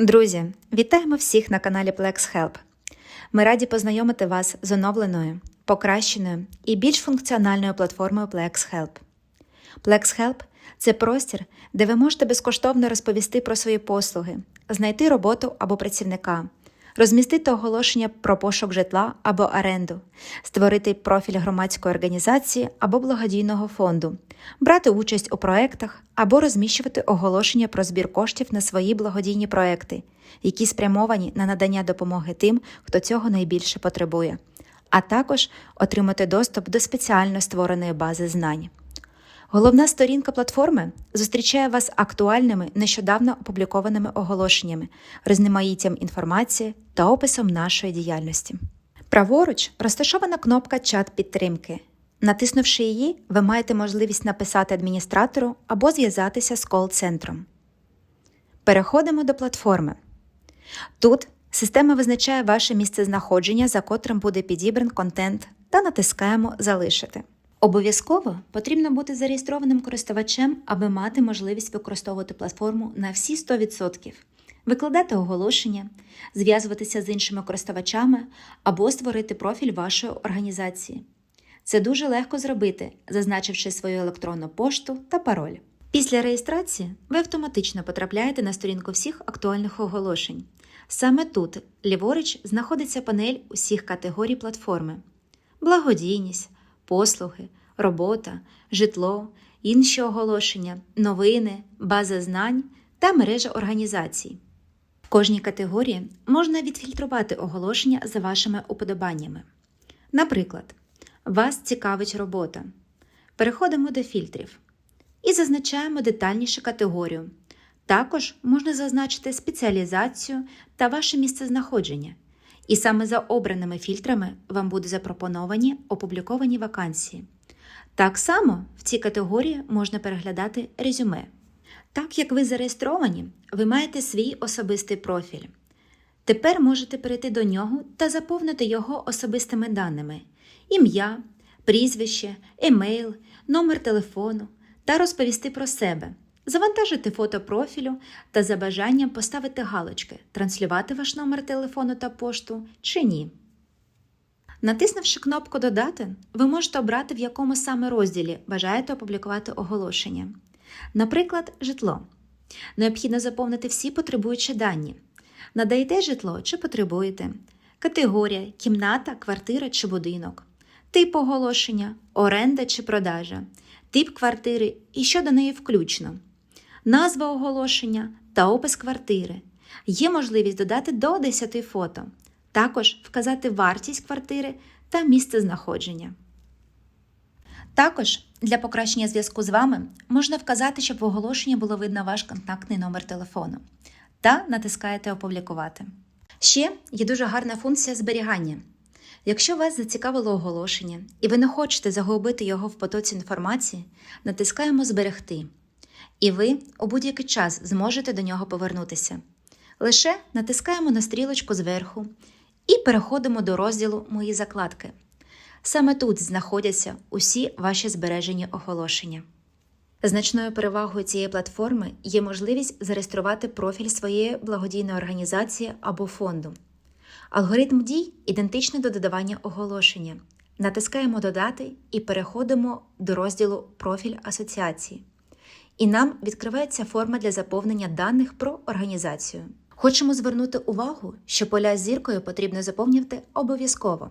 Друзі, вітаємо всіх на каналі Plex Help. Ми раді познайомити вас з оновленою, покращеною і більш функціональною платформою Plex Help. Plex Help – це простір, де ви можете безкоштовно розповісти про свої послуги, знайти роботу або працівника, розмістити оголошення про пошук житла або оренду, створити профіль громадської організації або благодійного фонду, брати участь у проектах або розміщувати оголошення про збір коштів на свої благодійні проекти, які спрямовані на надання допомоги тим, хто цього найбільше потребує, а також отримати доступ до спеціально створеної бази знань. Головна сторінка платформи зустрічає вас актуальними нещодавно опублікованими оголошеннями, різноманіттям інформації та описом нашої діяльності. Праворуч розташована кнопка Чат підтримки. Натиснувши її, ви маєте можливість написати адміністратору або зв'язатися з кол-центром. Переходимо до платформи. Тут система визначає ваше місце знаходження, за котрим буде підібран контент, та натискаємо Залишити. Обов'язково потрібно бути зареєстрованим користувачем, аби мати можливість використовувати платформу на всі 100%, викладати оголошення, зв'язуватися з іншими користувачами або створити профіль вашої організації. Це дуже легко зробити, зазначивши свою електронну пошту та пароль. Після реєстрації ви автоматично потрапляєте на сторінку всіх актуальних оголошень. Саме тут, ліворуч, знаходиться панель усіх категорій платформи: благодійність, послуги, робота, житло, інші оголошення, новини, база знань та мережа організацій. В кожній категорії можна відфільтрувати оголошення за вашими уподобаннями. Наприклад, вас цікавить робота. Переходимо до фільтрів і зазначаємо детальніше категорію. Також можна зазначити спеціалізацію та ваше місце знаходження. І саме за обраними фільтрами вам будуть запропоновані опубліковані вакансії. Так само в цій категорії можна переглядати резюме. Так як ви зареєстровані, ви маєте свій особистий профіль. Тепер можете перейти до нього та заповнити його особистими даними: ім'я, прізвище, емейл, номер телефону та розповісти про себе, завантажити фото профілю та за бажанням поставити галочки, транслювати ваш номер телефону та пошту чи ні. Натиснувши кнопку Додати, ви можете обрати, в якому саме розділі бажаєте опублікувати оголошення. Наприклад, житло. Необхідно заповнити всі потребуючі дані. Надаєте житло чи потребуєте, категорія, кімната, квартира чи будинок, тип оголошення, оренда чи продажа, тип квартири і що до неї включно, назва оголошення та опис квартири. Є можливість додати до 10 фото, також вказати вартість квартири та місце знаходження. Також для покращення зв'язку з вами можна вказати, щоб в оголошенні було видно ваш контактний номер телефону та натискаєте Опублікувати. Ще є дуже гарна функція зберігання. Якщо вас зацікавило оголошення і ви не хочете загубити його в потоці інформації, натискаємо Зберегти, і ви у будь-який час зможете до нього повернутися. Лише натискаємо на стрілочку зверху і переходимо до розділу Мої закладки. Саме тут знаходяться усі ваші збережені оголошення. Значною перевагою цієї платформи є можливість зареєструвати профіль своєї благодійної організації або фонду. Алгоритм дій ідентичний до додавання оголошення. Натискаємо Додати і переходимо до розділу Профіль асоціації. І нам відкривається форма для заповнення даних про організацію. Хочемо звернути увагу, що поля з зіркою потрібно заповнювати обов'язково.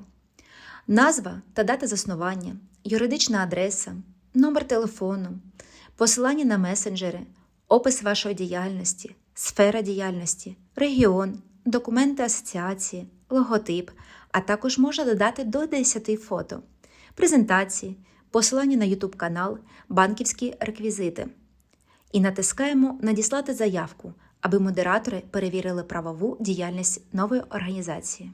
Назва та дата заснування, юридична адреса, номер телефону, посилання на месенджери, опис вашої діяльності, сфера діяльності, регіон, документи асоціації, логотип, а також можна додати до 10 фото, презентації, посилання на YouTube канал, банківські реквізити. І натискаємо Надіслати заявку, аби модератори перевірили правову діяльність нової організації.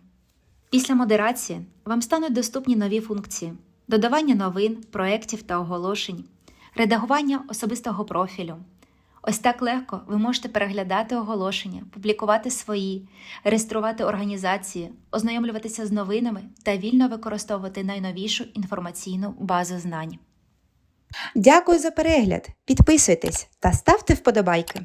Після модерації вам стануть доступні нові функції: додавання новин, проєктів та оголошень, редагування особистого профілю. Ось так легко ви можете переглядати оголошення, публікувати свої, реєструвати організації, ознайомлюватися з новинами та вільно використовувати найновішу інформаційну базу знань. Дякую за перегляд! Підписуйтесь та ставте вподобайки!